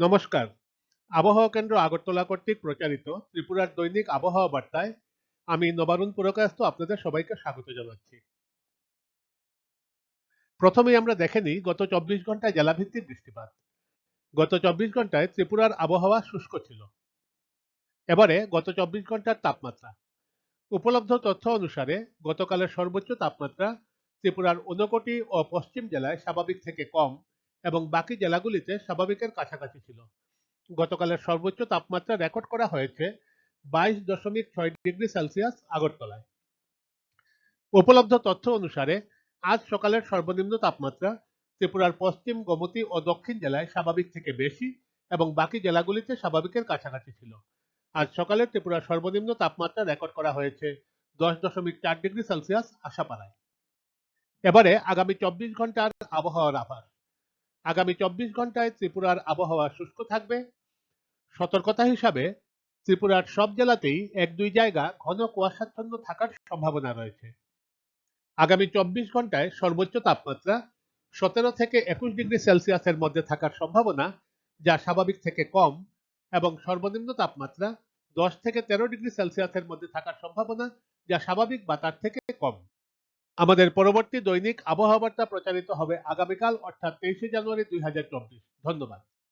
নমস্কার। আবহাওয়া কেন্দ্র আগরতলা কর্তৃক প্রচারিত ত্রিপুরার দৈনিক আবহাওয়া বার্তায় আমি নবারুণ পুরকাস্ত আপনাদের সবাইকে স্বাগত জানাচ্ছি। প্রথমেই আমরা দেখে নিই গত চব্বিশ ঘন্টায় জেলাভিত্তিক বৃষ্টিপাত। গত চব্বিশ ঘন্টায় ত্রিপুরার আবহাওয়া শুষ্ক ছিল। এবারে গত চব্বিশ ঘণ্টার তাপমাত্রা। উপলব্ধ তথ্য অনুসারে গতকালের সর্বোচ্চ তাপমাত্রা ত্রিপুরার ঊনকোটি ও পশ্চিম জেলায় স্বাভাবিক থেকে কম এবং বাকি জেলাগুলিতে স্বাভাবিকের কাছাকাছি ছিল। গতকালের সর্বোচ্চ তাপমাত্রা রেকর্ড করা হয়েছে বাইশ দশমিক ছয় ডিগ্রি সেলসিয়াস আগরতলায়। উপলব্ধ তথ্য অনুসারে, আজ সকালের সর্বনিম্ন তাপমাত্রা ত্রিপুরার পশ্চিম, গোমতী ও দক্ষিণ জেলায় স্বাভাবিক থেকে বেশি এবং বাকি জেলাগুলিতে স্বাভাবিকের কাছাকাছি ছিল। আজ সকালে ত্রিপুরার সর্বনিম্ন তাপমাত্রা রেকর্ড করা হয়েছে দশ দশমিক চার ডিগ্রি সেলসিয়াস আশাপাড়ায়। এবারে আগামী চব্বিশ ঘণ্টার আবহাওয়ার আভাস। আগামী চব্বিশ ঘন্টায় ত্রিপুরার আবহাওয়া শুষ্ক থাকবে। সতর্কতা হিসাবে ত্রিপুরার সব জেলাতেই এক দুই জায়গা ঘন কুয়াশাচ্ছন্ন থাকার সম্ভাবনা রয়েছে। আগামী চব্বিশ ঘন্টায় সর্বোচ্চ তাপমাত্রা সতেরো থেকে একুশ ডিগ্রি সেলসিয়াসের মধ্যে থাকার সম্ভাবনা, যা স্বাভাবিক থেকে কম, এবং সর্বনিম্ন তাপমাত্রা দশ থেকে তেরো ডিগ্রি সেলসিয়াসের মধ্যে থাকার সম্ভাবনা, যা স্বাভাবিক বা তার থেকে কম। আমাদের পরবর্তী দৈনিক আবহাওয়া বার্তা প্রচারিত হবে আগামীকাল, অর্থাৎ তেইশে জানুয়ারি দুই হাজার চব্বিশ। ধন্যবাদ।